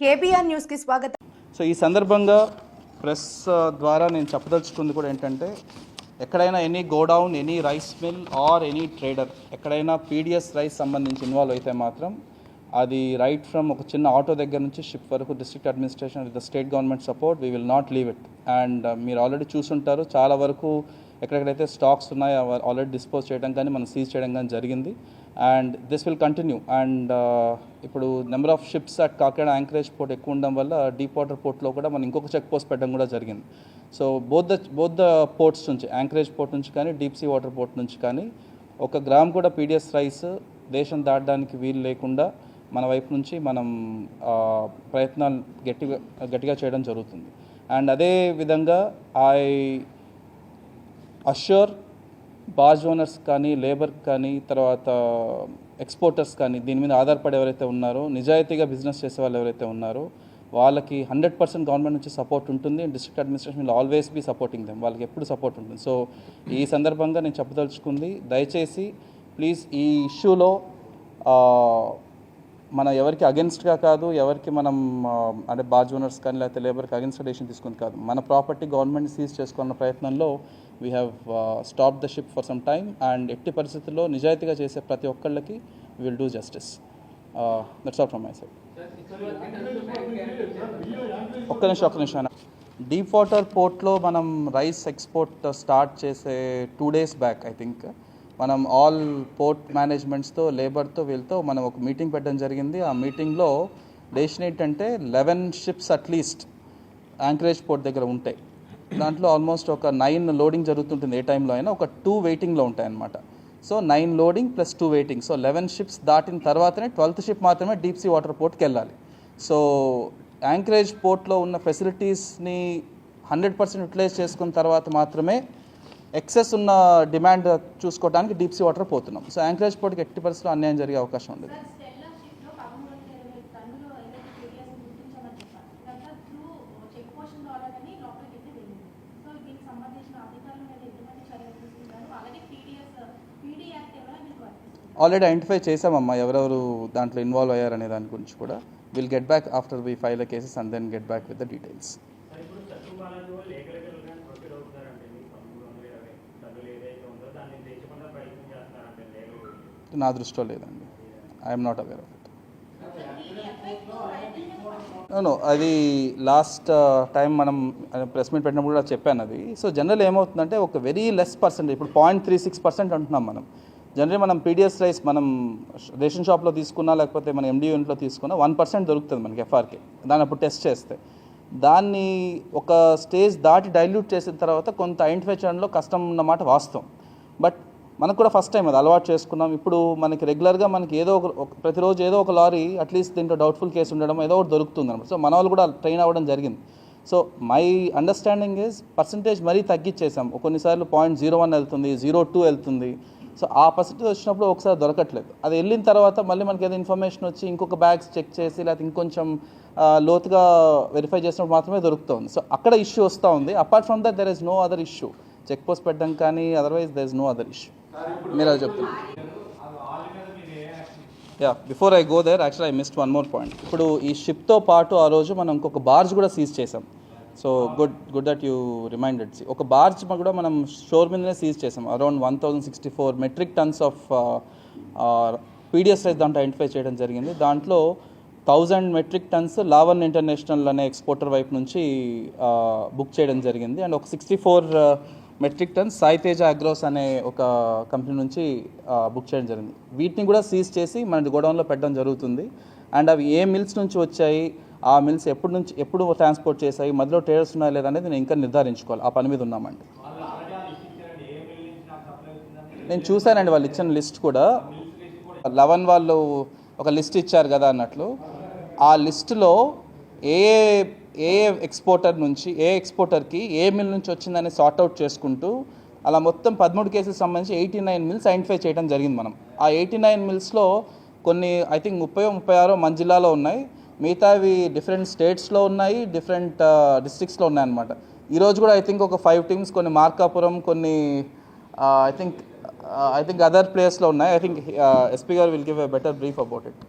KBR న్యూస్కి స్వాగతం. So ఈ సందర్భంగా ప్రెస్ ద్వారా నేను చెప్పదలుచుకుంది కూడా ఏంటంటే ఎక్కడైనా any godown any rice mill or any trader ఎక్కడైనా పీడిఎస్ రైస్ సంబంధించి ఇన్వాల్వ్ అయితే మాత్రం అది రైట్ ఫ్రమ్ ఒక చిన్న ఆటో దగ్గర నుంచి షిప్ వరకు district administration with the state government support we will not leave it and మీరు ఆల్రెడీ చూసుంటారు చాలా వరకు ఎక్కడెక్కడైతే స్టాక్స్ ఉన్నాయో ఆల్రెడీ డిస్పోజ్ చేయడం కానీ మనం సీజ్ చేయడం కానీ జరిగింది. And this will continue and ఇప్పుడు number of ships at Kakinada anchorage port ఎక్కువ ఉండడం వల్ల డీప్ వాటర్ పోర్ట్లో కూడా మనం ఇంకొక చెక్ పోస్ట్ పెట్టడం కూడా జరిగింది. So both the both the ports నుంచి యాంకరేజ్ పోర్ట్ నుంచి కానీ డీప్ సీ వాటర్ పోర్ట్ నుంచి కానీ ఒక గ్రామ్ కూడా పీడిఎస్ రైస్ దేశం దాటడానికి వీలు లేకుండా మన వైపు నుంచి మనం ప్రయత్నాలు గట్టిగా గట్టిగా చేయడం జరుగుతుంది. అండ్ అదే విధంగా ఐ అష్యూర్ బాజ్ ఓనర్స్ కానీ లేబర్ కానీ తర్వాత ఎక్స్పోర్టర్స్ కానీ దీని మీద ఆధారపడి ఎవరైతే ఉన్నారో నిజాయితీగా బిజినెస్ చేసే వాళ్ళు ఎవరైతే ఉన్నారో వాళ్ళకి హండ్రెడ్ పర్సెంట్ గవర్నమెంట్ నుంచి సపోర్ట్ ఉంటుంది. District administration will always be supporting them. వాళ్ళకి ఎప్పుడు సపోర్ట్ ఉంటుంది. సో ఈ సందర్భంగా నేను చెప్పదలుచుకుంది దయచేసి ప్లీజ్ ఈ ఇష్యూలో మన ఎవరికి అగెన్స్ట్గా కాదు ఎవరికి మనం అంటే బాజ్ ఓనర్స్ కానీ లేకపోతే లేబర్కి అగెన్స్ట్ డెసిషన్ తీసుకుంది కాదు. మన ప్రాపర్టీ గవర్నమెంట్ సీజ్ చేసుకున్న ప్రయత్నంలో we have stop the ship for some time and ఎట్టి పరిస్థితుల్లో నిజాయితీగా చేసే ప్రతి ఒక్కళ్ళకి will do justice that's all from my side ఒక్క నిమిషం ఒక్క నిమిషం డీప్ వాటర్ పోర్ట్లో మనం రైస్ ఎక్స్పోర్ట్ స్టార్ట్ చేసే two days back I think మనం ఆల్ పోర్ట్ మేనేజ్మెంట్స్తో లేబర్తో వీళ్ళతో మనం ఒక మీటింగ్ పెట్టడం జరిగింది. ఆ మీటింగ్లో డెసిషన్ ఏంటంటే eleven ships at least anchorage port దగ్గర ఉంటాయి. దాంట్లో ఆల్మోస్ట్ ఒక నైన్ లోడింగ్ జరుగుతుంటుంది ఏ టైంలో అయినా ఒక టూ వెయిటింగ్లో ఉంటాయన్నమాట. So nine loading plus two waiting so eleven ships దాటిన తర్వాతనే ట్వెల్త్ షిప్ మాత్రమే డీప్ సీ వాటర్ పోర్ట్కి వెళ్ళాలి సో యాంకరేజ్ పోర్ట్లో ఉన్న ఫెసిలిటీస్ని హండ్రెడ్ పర్సెంట్ యూటిలైజ్ చేసుకున్న తర్వాత మాత్రమే ఎక్సెస్ ఉన్న డిమాండ్ చూసుకోవడానికి డీప్ సీ వాటర్ పోతున్నాం. సో యాంకరేజ్ పోర్ట్కి ఎట్టి పరిస్థితుల్లో అన్యాయం జరిగే అవకాశం ఉండదు. ఆల్రెడీ ఐడెంటిఫై చేసామమ్మా ఎవరెవరు దాంట్లో ఇన్వాల్వ్ అయ్యారనే దాని గురించి కూడా. Will get back after we file the cases and then get back with the details నా దృష్టిలో లేదండి. I'm not aware of it దీని నో అది లాస్ట్ టైం uh, మనం uh, ప్రెస్ మీట్ పెట్టినప్పుడు కూడా చెప్పాను అది. సో జనరల్ ఏమవుతుందంటే ఒక వెరీ లెస్ పర్సెంట్ ఇప్పుడు పాయింట్ త్రీ సిక్స్ పర్సెంట్ అంటున్నాం మనం. జనరల్ మనం పీడిఎస్ రైస్ మనం రేషన్ షాప్లో తీసుకున్నా లేకపోతే మన ఎండి యూనిట్లో తీసుకున్నా వన్ పర్సెంట్ దొరుకుతుంది మనకి ఎఫ్ఆర్కే దాన్ని అప్పుడు టెస్ట్ చేస్తే. దాన్ని ఒక స్టేజ్ దాటి డైల్యూట్ చేసిన తర్వాత కొంత ఐడెంటిఫై చేయడంలో కష్టం ఉన్నమాట వాస్తవం. బట్ మనకు కూడా ఫస్ట్ టైం అది అలవాటు చేసుకున్నాం. ఇప్పుడు మనకి రెగ్యులర్గా మనకి ఏదో ఒక ప్రతిరోజు ఏదో ఒక లారీ అట్లీస్ట్ దీంట్లో డౌట్ఫుల్ కేసు ఉండడం ఏదో ఒకటి దొరుకుతుంది అనమాట సో మన వాళ్ళు కూడా ట్రైన్ అవ్వడం జరిగింది. So my understanding is percentage మరీ తగ్గించేసాం కొన్నిసార్లు పాయింట్ జీరో వన్ వెళ్తుంది జీరో టూ వెళ్తుంది. సో ఆ పర్సంటేజ్ వచ్చినప్పుడు ఒకసారి దొరకట్లేదు. అది వెళ్ళిన తర్వాత మళ్ళీ మనకి ఏదో ఇన్ఫర్మేషన్ వచ్చి ఇంకొక బ్యాగ్స్ చెక్ చేసి లేకపోతే ఇంకొంచెం లోతుగా వెరిఫై చేసినప్పుడు మాత్రమే దొరుకుతుంది. సో అక్కడ ఇష్యూ వస్తూ ఉంది. Apart from that there is no other issue check post పెట్టడం కానీ otherwise there is no other issue మీరు అది చెప్తున్నారు ya before I go there actual I missed one more point ఇప్పుడు ఈ షిప్తో పాటు ఆ రోజు మనం ఇంకొక బార్జ్ కూడా సీజ్ చేసాం so good good that you reminded ఒక బార్జ్ కూడా మనం షోర్ మీదనే సీజ్ చేసాం around one thousand sixty four metric tons of PDS rice దాంట్లో ఐడెంటిఫై చేయడం జరిగింది. దాంట్లో థౌజండ్ మెట్రిక్ టన్స్ లావన్ ఇంటర్నేషనల్ అనే ఎక్స్పోర్టర్ వైపు నుంచి uh, బుక్ చేయడం జరిగింది. అండ్ ఒక sixty four uh, metric tons Saiteja agros అనే ఒక కంపెనీ నుంచి బుక్ చేయడం జరిగింది. వీటిని కూడా సీజ్ చేసి మన గోడౌన్లో పెట్టడం జరుగుతుంది. అండ్ అవి ఏ మిల్స్ నుంచి వచ్చాయి ఆ మిల్స్ ఎప్పుడు నుంచి ఎప్పుడు ట్రాన్స్పోర్ట్ చేశాయి మధ్యలో ట్రేడర్స్ ఉన్నాయా లేదా అనేది నేను ఇంకా నిర్ధారించుకోవాలి. ఆ పని మీద ఉన్నామండి. నేను చూశానండి వాళ్ళు ఇచ్చిన లిస్ట్ కూడా. లెవెన్ వాళ్ళు ఒక లిస్ట్ ఇచ్చారు కదా అన్నట్లు. ఆ లిస్టులో ఏ ఏ ఎక్స్పోర్టర్ నుంచి ఏ ఎక్స్పోర్టర్కి ఏ మిల్ నుంచి వచ్చిందని సార్ట్అవుట్ చేసుకుంటూ అలా మొత్తం పదమూడు కేసులకు సంబంధించి ఎయిటీ నైన్ మిల్స్ ఐడెంటిఫై చేయడం జరిగింది మనం. ఆ ఎయిటీ నైన్ మిల్స్లో కొన్ని ఐ థింక్ ముప్పై ముప్పై ఆరో మన జిల్లాలో ఉన్నాయి. మిగతావి డిఫరెంట్ స్టేట్స్లో ఉన్నాయి డిఫరెంట్ డిస్ట్రిక్ట్స్లో uh, ఉన్నాయన్నమాట. ఈరోజు కూడా ఐ థింక్ ఒక ఫైవ్ టీమ్స్ కొన్ని మార్కాపురం కొన్ని I think I think other ప్లేస్లో ఉన్నాయి. ఐ థింక్ ఎస్పీ గారు will give a better brief about it